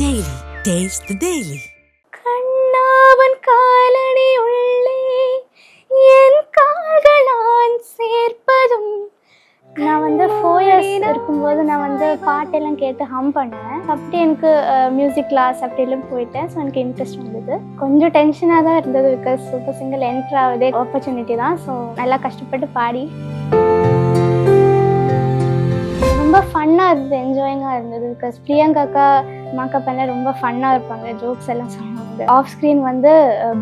Daily. Taste the Daily. கண்ணாவன் காலடி உள்ளே என் கால்களான் சேர்ப்பதும். நான் வந்து ஃபோர் இயர்ஸ் இருக்கும்போது நான் வந்து பாட்டெல்லாம் கேட்டு ஹம் பண்ணேன். அப்படி எனக்கு மியூசிக் கிளாஸ் அப்படிலாம் போயிட்டேன். ஸோ எனக்கு இன்ட்ரெஸ்ட் வந்தது. கொஞ்சம் டென்ஷனாக தான் இருந்தது பிகாஸ் சூப்பர் சிங்கர் என்ட்ரு ஆகுதே ஆப்பர்ச்சுனிட்டி தான். ஸோ நல்லா கஷ்டப்பட்டு பாடி. ரொம்ப ஃபன்னாக இருந்தது என்ஜாயிங்காக இருந்தது பிகாஸ் பிரியங்காக்கா மாக்கப் எல்லாம் ரொம்ப ஃபன்னாக இருப்பாங்க ஜோக்ஸ் எல்லாம் சொல்லுவாங்க. ஆஃப் ஸ்க்ரீன் வந்து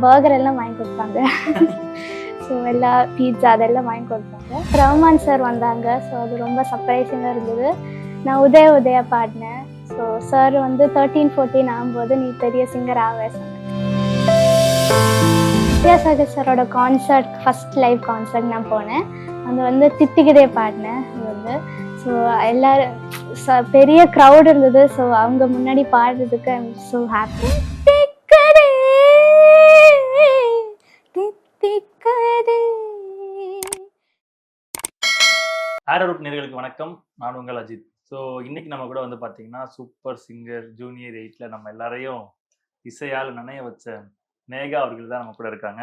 பர்கர் எல்லாம் வாங்கி கொடுப்பாங்க. ஸோ எல்லா பீட்சா அதெல்லாம் வாங்கி கொடுப்பாங்க. ரஹ்மான் சார் வந்தாங்க ஸோ அது ரொம்ப சர்ப்ரைசிங்காக இருந்தது. நான் உதய உதயா பாடினேன். ஸோ சார் வந்து தேர்ட்டீன் ஃபோர்டீன் ஆகும்போது நீ பெரிய சிங்கர் ஆவே சொன்னாங்க வித்யாசாகர் சாரோட கான்சர்ட் ஃபர்ஸ்ட் லைவ் கான்சர்ட் நான் போனேன். அது வந்து தித்திக்கிதே பாடினேன். அது வந்து ஸோ எல்லாரும் பெரிய க்ரௌட் இருந்தது. ஸோ அவங்க முன்னாடி பாடுறதுக்கு ஐம் ஸோ ஹாப்பி ஆரோட் நேர்களுக்கு வணக்கம். நான் உங்கள் அஜித். ஸோ இன்னைக்கு நம்ம கூட வந்து பார்த்தீங்கன்னா சூப்பர் சிங்கர் ஜூனியர் எயிட்ல நம்ம எல்லாரையும் இசையால் நனைய வச்ச நேகா அவர்கள் தான் நம்ம கூட இருக்காங்க.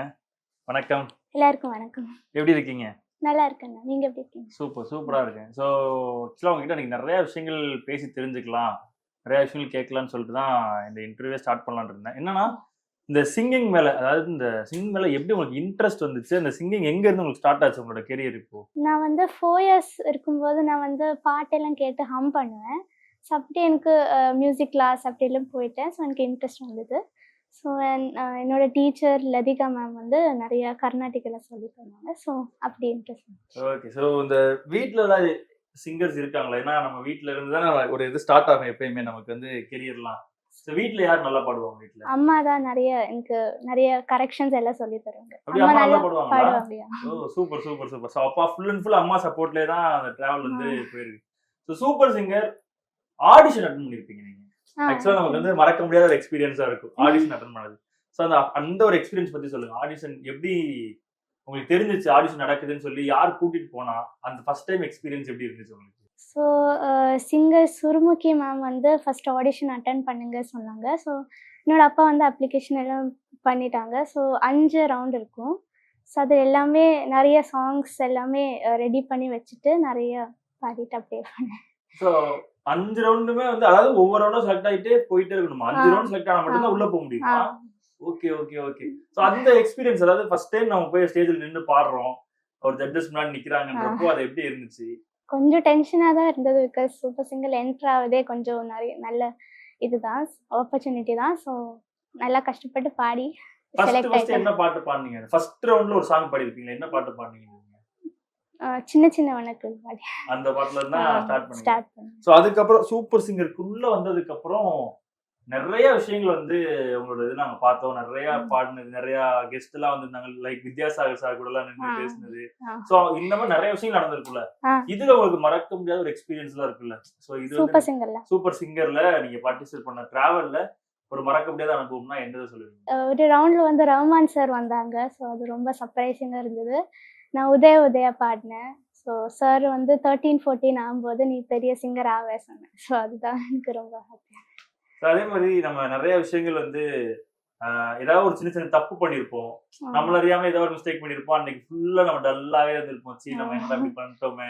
வணக்கம். எல்லாருக்கும் வணக்கம். எப்படி இருக்கீங்க? நல்லா இருக்கேண்ணா நீங்க எப்படி இருக்கீங்க? சூப்பர் சூப்பராக இருக்கேன். ஸோ ஆக்சுவலாக உங்ககிட்ட எனக்கு நிறைய விஷயங்கள் பேசி தெரிஞ்சுக்கலாம். நிறைய விஷயங்கள் கேட்கலான்னு சொல்லிட்டு தான் இந்த இன்டர்வியூ ஸ்டார்ட் பண்ணலான்னு இருந்தேன். என்னன்னா இந்த சிங்கிங் மேலே அதாவது இந்த சிங்கிங் மேலே எப்படி உங்களுக்கு இன்ட்ரெஸ்ட் வந்துச்சு? அந்த சிங்கிங் எங்கேருந்து உங்களுக்கு ஸ்டார்ட் ஆச்சு உங்களோட கெரியர் இப்போ? நான் வந்து ஃபோர் இயர்ஸ் இருக்கும்போது நான் வந்து பாட்டெல்லாம் கேட்டு ஹம் பண்ணுவேன். ஸோ அப்படி எனக்கு மியூசிக் கிளாஸ் அப்படிலாம் போயிட்டேன். ஸோ எனக்கு இன்ட்ரெஸ்ட் வந்தது. ஸோ என்னோட டீச்சர் லதிகா மேம் வந்து நிறைய கர்நாடிக்கில் சொல்லி தந்தாங்க. ஸோ அப்படி இன்ட்ரெஸ்ட் ஓகே ஸோ இந்த வீட்டில் ஏதாவது சிங்கர்ஸ் இருக்காங்களா? ஏன்னா நம்ம வீட்டில் இருந்து தானே ஒரு இது ஸ்டார்ட் ஆகும் எப்பயுமே நமக்கு வந்து கெரியர்லாம் ஸோ வீட்டில் யார் நல்லா பாடுவாங்க வீட்டில் அம்மா தான் நிறைய எனக்கு நிறைய கரெக்ஷன்ஸ் எல்லாம் சொல்லி தருவாங்க. அம்மா நல்லா பாடுவாங்க oh super super super so அப்பா ஃபுல் அண்ட் ஃபுல் அம்மா சப்போர்ட்லேயே தான் அந்த ட்ராவல் வந்து போயிருக்கு. So super singer audition attend பண்ணியிருப்பீங்க நீங்கள் ஆ. ஆக்சுவலாக நமக்கு வந்து மறக்க முடியாத ஒரு எக்ஸ்பீரியன்ஸாக இருக்கும். ஆடிஷன் அட்டன் பண்ணது. ஸோ அந்த அந்த ஒரு எக்ஸ்பீரியன்ஸ் பற்றி சொல்லுங்க. ஆடிஷன் எப்படி உங்களுக்கு தெரிஞ்சிச்சு ஆடிஷன் நடக்குதுன்னு சொல்லி யார் கூட்டிட்டு போனா அந்த ஃபர்ஸ்ட் டைம் எக்ஸ்பீரியன்ஸ் எப்படி இருந்துச்சு உங்களுக்கு? ஸோ சிங்கர் சுருமுகி மேம் வந்து ஃபர்ஸ்ட் ஆடிஷன் அட்டன் பண்ணுங்க சொன்னாங்க. ஸோ என்னோட அப்பா வந்து அப்ளிகேஷன் எல்லாம் பண்ணிட்டாங்க. ஸோ அஞ்சு ரவுண்ட் இருக்கும். ஸோ அது எல்லாமே நிறைய சாங்ஸ் எல்லாமே ரெடி பண்ணி வச்சுட்டு நிறைய பாடிட்டு அப்படியே பண்ணேன் ஸோ அஞ்சு ரவுண்டுமே வந்து அதாவது ஒவ்வொரு ரவுண்டும் செலக்ட் ஆகிட்டே போயிட்டே இருக்கணும்? அஞ்சு. ரவுண்ட் செலக்ட் ஆனா மட்டும் தான் ஆ. உள்ள போக முடியுமா. ஓகே ஓகே ஓகே ஸோ அந்த எக்ஸ்பீரியன்ஸ் அதாவது ஃபர்ஸ்ட் டைம் நம்ம போய் ஸ்டேஜில் நின்று பாடுறோம். ஒரு ஜட்ஜஸ் முன்னாடி நிக்கிறாங்கன்றப்போ அது எப்படி இருந்துச்சு? கொஞ்சம் டென்ஷனாக தான் இருந்தது பிகாஸ் சூப்பர் சிங்கர் என்ட்ரு ஆகுதே கொஞ்சம் நிறைய நல்ல இதுதான் ஆப்பர்ச்சுனிட்டி தான். ஸோ நல்லா கஷ்டப்பட்டு பாடி என்ன பாட்டு பாடுனீங்க? ஃபர்ஸ்ட் ரவுண்ட்ல ஒரு சாங் பாடிருப்பீங்க என்ன பாட்டு பாடுனீங்க? சின்ன சின்ன வணக்கு பாடி அந்த பாட்டுல இருந்தா ஸ்டார்ட் பண்ணீங்க. ஸ்டார்ட் பண்ணேன் ஸோ அதுக்கப்புறம் சூப்பர் சிங்கருக்குள்ள வந்ததுக்கு அப்புறம் நிறைய விஷயங்கள் வந்து உங்களோட இது நாங்க பார்த்தோம். நிறைய. பாடினது நிறைய கெஸ்ட் எல்லாம் வந்திருந்தாங்க. லைக் வித்யாசாகர் சார் கூட எல்லாம் நின்று. பேசினது. சோ இந்த மாதிரி நிறைய விஷயங்கள் நடந்திருக்குல்ல. இதுல உங்களுக்கு மறக்க முடியாத ஒரு எக்ஸ்பீரியன்ஸ் எல்லாம் இருக்குல்ல சோ இது சூப்பர் சிங்கர்ல. சூப்பர் சிங்கர்ல நீங்க பார்ட்டிசிபேட் பண்ண டிராவல்ல ஒரு மறக்க முடியாத அனுபவம்னா என்னதை சொல்லுவீங்க ஒரு ரவுண்ட்ல வந்து ரஹ்மான் சார் வந்தாங்க. ஸோ அது ரொம்ப சர்ப்ரைசிங்காக இருந்தது. நான் உதய உதயா பாடினேன். ஸோ சார் வந்து தேர்ட்டீன் ஃபோர்டீன் ஆகும்போது நீ பெரிய சிங்கர் ஆவே சொன்னேன் ஸோ அதுதான் எனக்கு ரொம்ப ஹாப்பியாக அதே மாதிரி நம்ம நிறைய விஷயங்கள் வந்து ஏதாவது ஒரு சின்ன சின்ன தப்பு பண்ணியிருப்போம் நம்மள அறியாம ஏதாவது ஒரு மிஸ்டேக் பண்ணிருப்போம். அன்னைக்கு ஃபுல்லா நம்ம டல்லாவே இருந்திருப்போம். சீ நம்ம என்ன பண்ணிட்டோமே?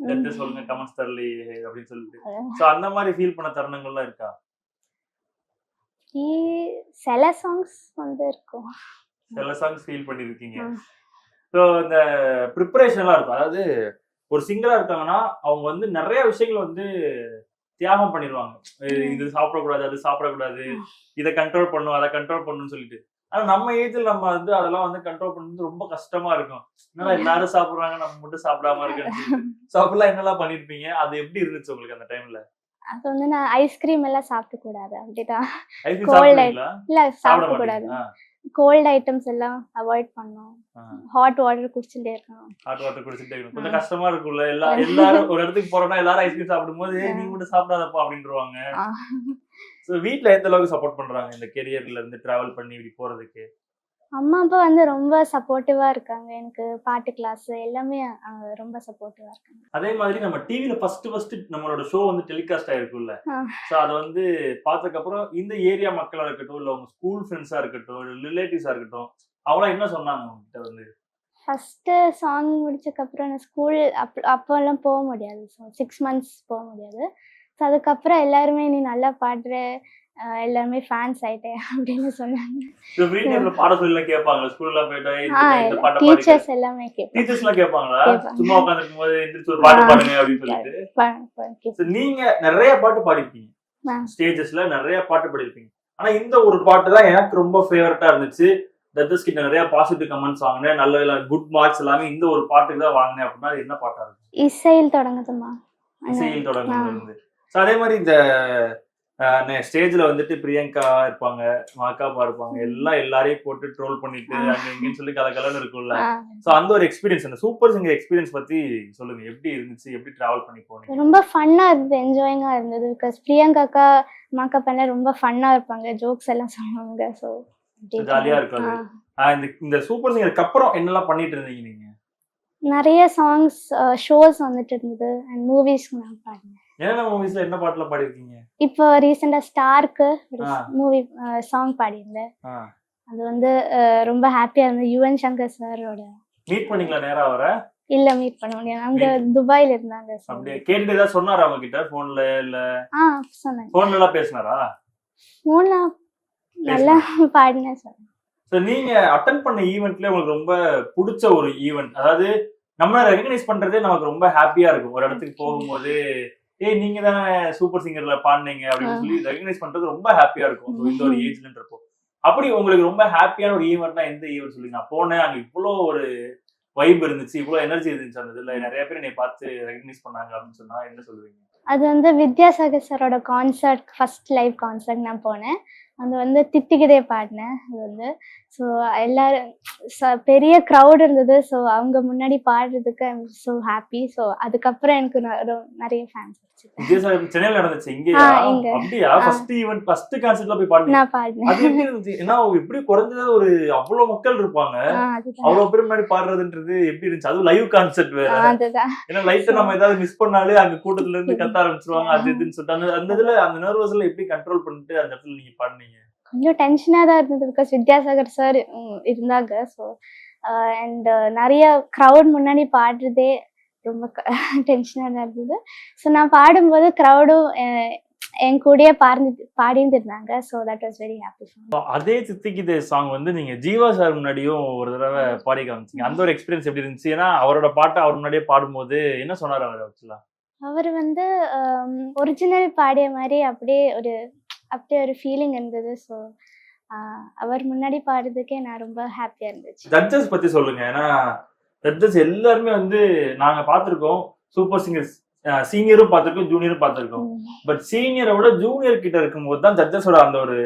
எடுத்து சொல்லுங்க கமெண்ட்ஸ் தரலையே அப்படின்னு சொல்லிட்டு. சோ அந்த மாதிரி ஃபீல் பண்ண தருணங்கள்லாம் இருக்கா? சில சாங்ஸ் வந்து இருக்கும். சில சாங்ஸ் ஃபீல் பண்ணிருக்கீங்க. ஸோ இந்த ப்ரிப்பரேஷன்லாம் இருக்கும். அதாவது ஒரு சிங்கரா இருக்காங்கன்னா அவங்க வந்து நிறைய விஷயங்கள் வந்து தியாகம் பண்ணிடுவாங்க இது- சாப்பிடக்கூடாது அது சாப்பிடக்கூடாது இதை கண்ட்ரோல் பண்ணும் அதை கண்ட்ரோல் பண்ணணும்னு சொல்லிட்டு. ஆனா நம்ம ஏஜ்ல நம்ம வந்து அதெல்லாம் வந்து கண்ட்ரோல் பண்ணுறது ரொம்ப கஷ்டமா இருக்கும். என்னடா எல்லாரும் சாப்பிடுறாங்க நம்ம மட்டும் சாப்பிடாம இருக்கேன்னு ஸோ அப்பெல்லாம் என்னெல்லாம் பண்ணிருப்பீங்க? அது எப்படி இருந்துச்சு உங்களுக்கு அந்த டைம்ல அது வந்து நான் ஐஸ்கிரீம் எல்லாம் சாப்பிட கூடாது அப்படிதான் இல்ல சாப்பிட கூடாது கோல்ட் ஐட்டம்ஸ் எல்லாம் அவாய்ட் பண்ணணும். ஹாட் வாட்டர் குடிச்சுட்டே இருக்கணும். ஹாட் வாட்டர் குடிச்சிட்டே இருக்கணும். கொஞ்சம் கஷ்டமா இருக்கும்ல. எல்லா எல்லாரும் ஒரு இடத்துக்கு போறோம்னா எல்லாரும் ஐஸ்கிரீம் சாப்பிடும்போது "ஏய், நீ மட்டும் சாப்பிடாதப்பா அப்படின்றவாங்க. ஸோ வீட்ல எந்த அளவுக்கு சப்போர்ட் பண்றாங்க இந்த கெரியர்ல இருந்து டிராவல் பண்ணி இப்படி போறதுக்கு? அம்மா அப்பா வந்து ரொம்ப சப்போர்ட்டிவா இருக்காங்க. எனக்கு பாட்டு கிளாஸ் எல்லாமே அஹ், ரொம்ப சப்போர்ட்டிவா இருக்காங்க. அதே மாதிரி நம்ம டிவில ஃபர்ஸ்ட் ஃபர்ஸ்ட் நம்மளோட ஷோ வந்து டெலிகாஸ்ட் ஆயிருக்கும்ல. ஸோ அதை வந்து பார்த்ததுக்கு அப்புறம் இந்த ஏரியா மக்களா இருக்கட்டும் இல்ல உங்க ஸ்கூல் ஃப்ரெண்ட்ஸா இருக்கட்டும் ரிலேட்டிவ்ஸா இருக்கட்டும் அவங்களாம் என்ன சொன்னாங்க உங்ககிட்ட வந்து? ஃபர்ஸ்ட் சாங் முடிச்சதுக்கப்புறம் நான் ஸ்கூல் அப் அப்போல்லாம் போக முடியாது. ஸோ சிக்ஸ் மந்த்ஸ் போக முடியாது. ஸோ அதுக்கப்புறம் எல்லாருமே நீ நல்லா பாடுற எல்லாருமே ஃபேன்ஸ் ஆயிட்டேன் அப்படின்னு சொன்னாங்க. பாட சொல்லி கேட்பாங்க ஸ்கூல்ல போயிட்டு டீச்சர்ஸ் எல்லாமே டீச்சர்ஸ் எல்லாம் கேட்பாங்களா? கேட்பாங்க. சும்மா உட்காந்துருக்கும் போது எந்திரிச்சு ஒரு பாட்டு. பாடுங்க அப்படின்னு சொல்லிட்டு. நீங்க நிறைய பாட்டு பாடிருப்பீங்க. ஸ்டேஜஸ்ல நிறைய பாட்டு பாடிருப்பீங்க. ஆனா இந்த ஒரு பாட்டு தான் எனக்கு ரொம்ப ஃபேவரட்டா இருந்துச்சு. தத்தஸ் கிட்ட நிறைய பாசிட்டிவ் கமெண்ட்ஸ் வாங்கினேன். நல்ல குட் மார்க்ஸ் எல்லாமே இந்த ஒரு பாட்டுக்கு தான் வாங்கினேன் அப்படின்னா என்ன பாட்டா இருக்கு? இசையில் தொடங்குதுமா இசையில் ஸோ அதே மாதிரி இந்த ஸ்டேஜ்ல வந்துட்டு பிரியங்கா இருப்பாங்க மாக்காப்பா இருப்பாங்க எல்லாம் எல்லாரையும் போட்டு ட்ரோல் பண்ணிட்டு. அங்க இங்கன்னு சொல்லி கலகலன்னு இருக்கும்ல. ஆ. ஸோ அந்த ஒரு எக்ஸ்பீரியன்ஸ் அந்த சூப்பர் சிங்கர் எக்ஸ்பீரியன்ஸ் பத்தி சொல்லுங்க. எப்படி இருந்துச்சு? எப்படி டிராவல் பண்ணி போனீங்க? ரொம்ப ஃபன்னா இருந்தது என்ஜாயிங்கா இருந்தது. பிகாஸ் பிரியங்காக்கா மாக்கப் பண்ண ரொம்ப ஃபன்னா இருப்பாங்க ஜோக்ஸ் எல்லாம் சொல்லுவாங்க ஸோ ஜாலியா இருக்கும் இந்த இந்த சூப்பர் சிங்கருக்கு அப்புறம் என்னெல்லாம் பண்ணிட்டு இருந்தீங்க நீங்க? நிறைய சாங்ஸ் ஷோஸ் வந்துட்டு இருந்தது அண்ட் மூவிஸ்க்கு நான் பாடினேன். என்னென்ன மூவிஸ்ல என்ன பாட்டுல பாடிருக்கீங்க இப்போ ரீசெண்டா ஸ்டார்க்கு. Movie song பாடியிருந்தேன். அது வந்து ரொம்ப ஹாப்பியா இருந்தது. யுவன் சங்கர் சாரோட மீட் பண்ணீங்களா நேரா வர இல்ல மீட் பண்ண முடியாது. அங்க துபாயில இருந்தாங்க. அப்படியே? கேட்டுட்டு ஏதாவது சொன்னாரா அவங்க கிட்ட போன்ல இல்ல? ஆ சொன்னாங்க. போன்ல எல்லாம் பேசினாரா? மூணா நல்லா பாடினேன் சார் சோ நீங்க அட்டன் பண்ண ஈவெண்ட்ல உங்களுக்கு ரொம்ப பிடிச்ச ஒரு ஈவெண்ட் அதாவது நம்ம ரெகனைஸ் பண்றதே நமக்கு ரொம்ப ஹாப்பியா இருக்கும். ஒரு இடத்துக்கு போகும்போது ஏய் நீங்க தானே சூப்பர் சிங்கர்ல பாடினீங்க அப்படின்னு. சொல்லி ரெகனைஸ் பண்றது ரொம்ப ஹாப்பியா இருக்கும். இந்த ஒரு ஏஜ்லன்றப்போ அப்படி உங்களுக்கு ரொம்ப ஹாப்பியான ஒரு ஈவெண்ட்னா எந்த ஈவெண்ட் சொல்லி நான் போனேன் அங்க இவ்வளோ ஒரு வைப் இருந்துச்சு இவ்வளோ எனர்ஜி இருந்துச்சு அந்த இதுல. நிறைய பேர் என்னை பார்த்து ரெகனைஸ் பண்ணாங்க அப்படின்னு சொன்னா என்ன சொல்லுவீங்க? அது வந்து வித்யாசாகர் சாரோட கான்சர்ட் ஃபர்ஸ்ட் லைவ் கான்சர்ட் நான் போனேன். அது வந்து தித்திக்குதே பாடினேன். அது வந்து ஸோ எல்லாரும் பெரிய க்ரௌட் இருந்தது. ஸோ அவங்க முன்னாடி பாடுறதுக்கு ஐம் ஸோ ஹாப்பி ஸோ அதுக்கப்புறம் எனக்கு நிறைய ஃபேன்ஸ் சென்னையில நடந்துச்சு. இங்க. அப்படியா. ஃபர்ஸ்ட் ஈவெண்ட் ஃபர்ஸ்ட் கான்சர்ட்ல போய் பாடுனீங்க? நான் பாடினேன். அது எப்படி இருந்துச்சு? ஏன்னா எப்படி குறைஞ்சது ஒரு அவ்வளவு மக்கள் இருப்பாங்க. அவ்வளவு பேர் முன்னாடி பாடுறதுன்றது எப்படி இருந்துச்சு? அதுவும் லைவ் கான்சர்ட் வேற. ஏன்னா லைட்டா நம்ம ஏதாவது மிஸ் பண்ணாலே அங்க கூட்டத்துல இருந்து கத்த ஆரம்பிச்சிருவாங்க. அது இதுன்னு சொல்லிட்டு அந்த அந்த இதுல அந்த நர்வஸ்ல எப்படி கண்ட்ரோல் பண்ணிட்டு அந்த இடத்துல நீங்க பாடுனீங்க? கொஞ்சம் டென்ஷனாக தான் இருந்தது பிகாஸ் வித்யாசாகர் சார் இருந்தாங்க. ஸோ அண்ட் நிறைய க்ரௌட் முன்னாடி பாடுறதே ரொம்ப டென்ஷனாக தான் இருந்தது. ஸோ நான் பாடும்போது க்ரௌடும் என் கூடயே பாடி பாடிட்டு இருந்தாங்க so that was very happy அதே சித்திக்கிதே சாங் வந்து நீங்க ஜீவா சார் முன்னாடியும் ஒரு தடவை பாடி காமிச்சீங்க. அந்த ஒரு எக்ஸ்பீரியன்ஸ் எப்படி இருந்துச்சு? ஏன்னா அவரோட பாட்டை அவர் முன்னாடியே பாடும்போது என்ன சொன்னார் அவர் ஆக்சுவலா அவர் வந்து ஒரிஜினல் பாடிய மாதிரி அப்படியே ஒரு அப்படியே ஒரு ஃபீலிங் இருந்தது. ஸோ அவர் முன்னாடி பாடுறதுக்கே நான் ரொம்ப ஹாப்பியாக இருந்துச்சு. ஜட்ஜஸ் பத்தி சொல்லுங்க. ஏன்னா ஜட்ஜஸ் எல்லாருமே வந்து நாங்க பார்த்திருக்கோம். சூப்பர் சிங்கர்ஸ் சீனியரும் பார்த்திருக்கோம் ஜூனியரும் பார்த்திருக்கோம். பட் சீனியரை விட ஜூனியர் கிட்ட இருக்கும்போது தான் ஜட்ஜஸோட அந்த ஒரு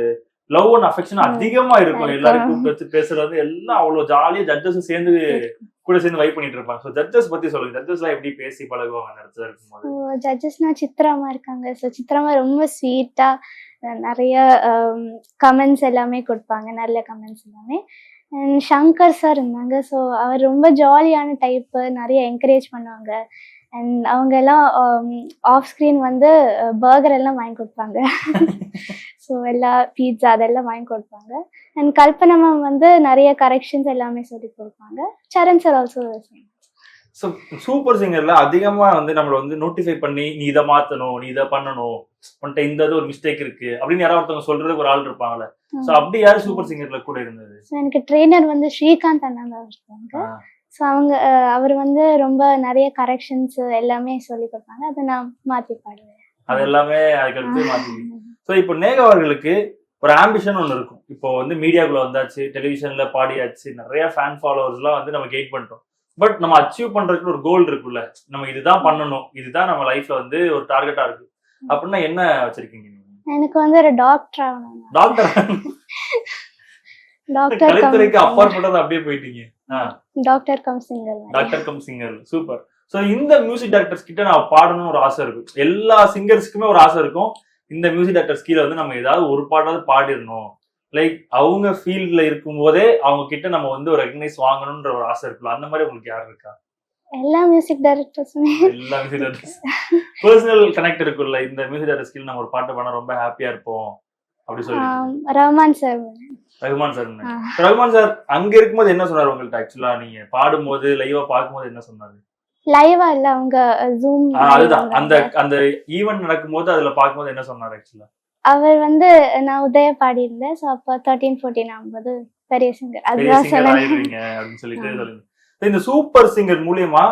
லவ் அண்ட் அஃபெக்ஷன். அதிகமா இருக்கும். இருக்கும். எல்லாரும் கூப்பிட்டு வச்சு பேசுறது எல்லாம் அவ்வளவு ஜாலியா ஜட்ஜஸும் சேர்ந்து கூட சேர்ந்து வைப் பண்ணிட்டு இருப்பாங்க. ஸோ ஜட்ஜஸ் பத்தி சொல்லுங்க. ஜட்ஜஸ் எல்லாம் எப்படி பேசி பழகுவாங்க அந்த இடத்துல இருக்கும்போது? ஜட்ஜஸ்னா சித்ராமா இருக்காங்க. ஸோ சித்ராமா ரொம்ப ஸ்வீட்டா நிறைய கமெண்ட்ஸ் எல்லாமே கொடுப்பாங்க. நல்ல கமெண்ட்ஸ் எல்லாமே. அண்ட் சங்கர் சார் இருந்தாங்க. ஸோ அவர் ரொம்ப ஜாலியான டைப்பு நிறைய என்கரேஜ் பண்ணுவாங்க. அண்ட் அவங்க எல்லாம் ஆஃப் ஸ்க்ரீன் வந்து பர்கர் எல்லாம் வாங்கி கொடுப்பாங்க. ஸோ எல்லா பீட்சா அதெல்லாம் வாங்கி கொடுப்பாங்க. அண்ட் கல்பனா மேம் வந்து நிறைய கரெக்ஷன்ஸ் எல்லாமே சொல்லி கொடுப்பாங்க. Charan sir also so super சிங்கர்ல அதிகமா வந்து நம்மள வந்து நோட்டிஃபை பண்ணி நீ இதை மாத்தணும் நீ இதை பண்ணணும் உன்கிட்ட இந்த இது ஒரு மிஸ்டேக் இருக்கு அப்படின்னு யாராவது ஒருத்தவங்க சொல்றதுக்கு ஒரு ஆள் இருப்பாங்கல்ல. ஸோ அப்படி யாரு சூப்பர் சிங்கர்ல கூட இருந்தது? எனக்கு ட்ரெயினர் வந்து ஸ்ரீகாந்த் அண்ணா இருக்காங்க. ஸோ அவங்க அவர் வந்து ரொம்ப நிறைய கரெக்ஷன்ஸ் எல்லாமே சொல்லி கொடுப்பாங்க. அதை நான் மாற்றி பாடுவேன். அது எல்லாமே அதுக்கடுத்து மாத்தி. ஸோ இப்போ நேகா அவர்களுக்கு ஒரு ஆம்பிஷன் ஒன்று இருக்கும். இப்போ வந்து மீடியாக்குள்ள வந்தாச்சு டெலிவிஷன்ல பாடியாச்சு நிறைய ஃபேன் ஃபாலோவர்ஸ்லாம் வந்து நம்ம கெயின் பண்ணிட்டோம். பட் நம்ம அச்சீவ் பண்றதுக்கு ஒரு கோல் இருக்குல்ல. நம்ம இதுதான் பண்ணணும். இதுதான் நம்ம லைஃப்ல வந்து ஒரு டார்கெட்டா இருக்கு. அப்படின்னா என்ன வச்சிருக்கீங்க நீங்க? எனக்கு வந்து ஒரு டாக்டர் ஆகணும் டாக்டர் டாக்டர் கலைத்துறைக்கு கம் அப்பாற்பட்டது அப்படியே போயிட்டீங்க. Doctor cum singer doctor cum singer super so இந்த மியூசிக் டைரக்டர்ஸ் கிட்ட நான் பாடணும்னு ஒரு ஆசை இருக்கும் எல்லா சிங்கர்ஸ்க்குமே ஒரு ஆசை இருக்கும். இந்த மியூசிக் டைரக்டர்ஸ் கீழே வந்து நம்ம ஏதாவது ஒரு பாட்டாவது பாடிடணும். லைக் அவங்க ஃபீல்ட்ல இருக்கும்போதே அவங்க கிட்ட நம்ம வந்து ஒரு ரெகனைஸ் வாங்கணும்ன்ற ஒரு ஆசை இருக்குல்ல? அந்த மாதிரி உங்களுக்கு யார் இருக்கா? எல்லா மியூசிக் டைரக்டர்ஸுமே எல்லா மியூசிக் பர்சனல் கனெக்ட் இருக்குல்ல? இந்த மியூசிக் டைரக்டர் நம்ம ஒரு பாட்டு பண்ணா ரொம்ப ஹாப்பியா இருப்போம். அப்படி சொல்லி ரஹ்மான் சார் ரகுமான் சார் ஆ. ரகுமான் சார் அங்க இருக்கும்போது என்ன சொன்னாரு உங்கள்ட்ட ஆக்சுவலா நீங்க பாடும்போது லைவா பார்க்கும்போது என்ன சொன்னாரு? லைவா இல்ல அவங்க ஜூம் அதுதான். அந்த அந்த ஈவென்ட் நடக்கும்போது அதுல பார்க்கும்போது என்ன சொன்னாரு ஆக்சுவலா அவர் வந்து நான் உதய பாடியிருந்தேன் ஸோ அப்போ தேர்ட்டீன் ஃபோர்டீன் ஆகும்போது பெரிய சிங்கர் அதுதான். சொல்லுங்க. இந்த சூப்பர் சிங்கர் மூலியமா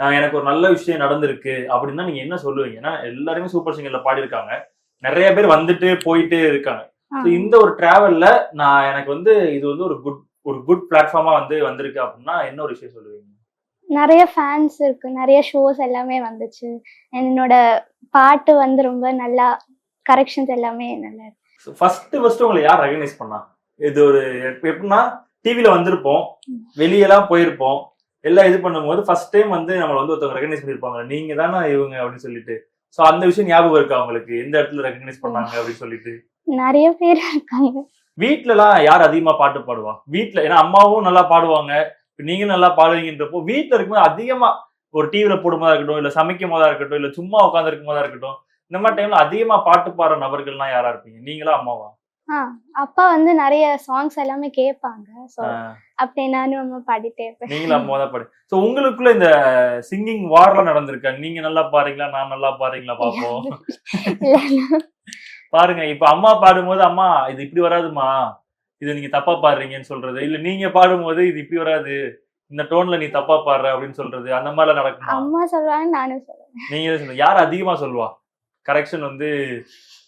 எனக்கு ஒரு நல்ல விஷயம் நடந்திருக்கு அப்படின்னா நீங்க என்ன சொல்லுவீங்க? ஏன்னா எல்லாருமே சூப்பர் சிங்கர்ல பாடியிருக்காங்க. நிறைய பேர் வந்துட்டு போயிட்டே இருக்காங்க. இந்த ஒரு டிராவல்ல நான் எனக்கு வந்து இது வந்து ஒரு குட் ஒரு குட் பிளாட்ஃபார்மா வந்து வந்திருக்கு அப்படின்னா என்ன ஒரு விஷயம் சொல்லுவீங்க? நிறைய ஃபேன்ஸ் இருக்கு. நிறைய ஷோஸ் எல்லாமே வந்துச்சு. என்னோட பாட்டு வந்து ரொம்ப நல்லா கரெக்ஷன்ஸ் எல்லாமே நல்லா இருக்கு. ஃபர்ஸ்ட் ஃபர்ஸ்ட் உங்களை யார் ரெகனைஸ் பண்ணா? இது ஒரு எப்ப- எப்படின்னா டிவில வந்திருப்போம். வெளியெல்லாம் போயிருப்போம். எல்லாம் இது பண்ணும்போது ஃபர்ஸ்ட் டைம் வந்து நம்மள வந்து ஒருத்தவங்க ரெகனைஸ் பண்ணிருப்பாங்க நீங்க தானே இவங்க அப்படின்னு சொல்லிட்டு. சோ அந்த விஷயம் ஞாபகம் இருக்கா உங்களுக்கு? எந்த இடத்துல ரெகனைஸ் பண்ணாங்க அப்படின்னு சொல்லிட்டு? நிறைய பேர் இருக்காங்க. வீட்ல எல்லாம் யார் அதிகமா பாட்டு பாடுவா? வீட்ல ஏன்னா அம்மாவும் நல்லா பாடுவாங்க. இப்ப நீங்க நல்லா பாடுவீங்கன்றப்போ வீட்ல இருக்கும்போது அதிகமா ஒரு டிவில போடும்போதா இருக்கட்டும் இல்ல சமைக்கும் போதா இருக்கட்டும் இல்ல சும்மா உட்கார்ந்து இருக்கும் போதா இருக்கட்டும் இந்த மாதிரி டைம்ல அதிகமா பாட்டு பாடுற நபர்கள்லாம் யாரா இருப்பீங்க? நீங்களா அம்மாவா? அப்பா வந்து நிறைய சாங்ஸ் எல்லாமே கேட்பாங்க. ஸோ அப்படி நானும் அம்மா பாடிட்டே இருப்பேன். நீங்களும் அம்மா தான் பாடு. ஸோ உங்களுக்குள்ள இந்த சிங்கிங் வார்லாம் நடந்திருக்கா? நீங்க நல்லா பாடுறீங்களா நான் நல்லா பாடுறீங்களா பாப்போம். பாருங்க இப்ப அம்மா பாடும்போது அம்மா இது இப்படி வராதுமா? இது நீங்க தப்பா பாடுறீங்கன்னு சொல்றது. இல்ல நீங்க பாடும்போது இது இப்படி வராது. இந்த டோன்ல நீ தப்பா பாடுற அப்படின்னு சொல்றது. அந்த மாதிரிலாம் நடக்குமா? அம்மா சொல்லுவாங்க நானும் சொல்லுவேன். நீங்க சொல்லுங்க யார் அதிகமா சொல்லுவா? கரெக்ஷன் வந்து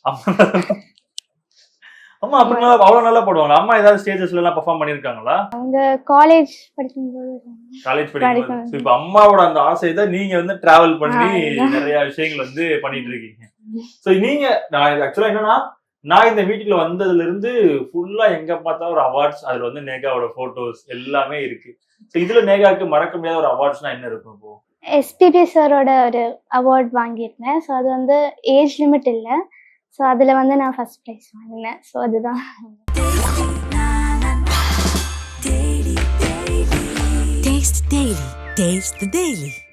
அம்மா. அம்மா அப்படி நல்லா அவ்வளவு நல்லா பாடுவாங்க அம்மா ஏதாவது ஸ்டேஜஸ்ல எல்லாம் பெர்ஃபார்ம் பண்ணிருக்காங்களா? காலேஜ் படிக்கும்போது காலேஜ் படிக்கும்போது. இப்ப அம்மாவோட அந்த ஆசை தான் நீங்க வந்து டிராவல் பண்ணி. நிறைய விஷயங்கள் வந்து பண்ணிட்டு இருக்கீங்க. சோ நீங்க நான் ஆக்சுவலா என்னன்னா நான் இந்த வீட்டுக்குள்ள வந்ததுல இருந்து ஃபுல்லா எங்க பார்த்தா ஒரு அவார்ட்ஸ் அதுல வந்து நேகாவோட போட்டோஸ் எல்லாமே இருக்கு. இதுல நேகாவுக்கு மறக்க முடியாத ஒரு அவார்ட்ஸ்னா என்ன இருக்கும் இப்போ? எஸ்பிபி சாரோட ஒரு அவார்ட் வாங்கியிருந்தேன். ஸோ அது வந்து ஏஜ் லிமிட் இல்லை. ஸோ அதில் வந்து நான் ஃபஸ்ட் ப்ரைஸ் வாங்கினேன். ஸோ அதுதான். Taste daily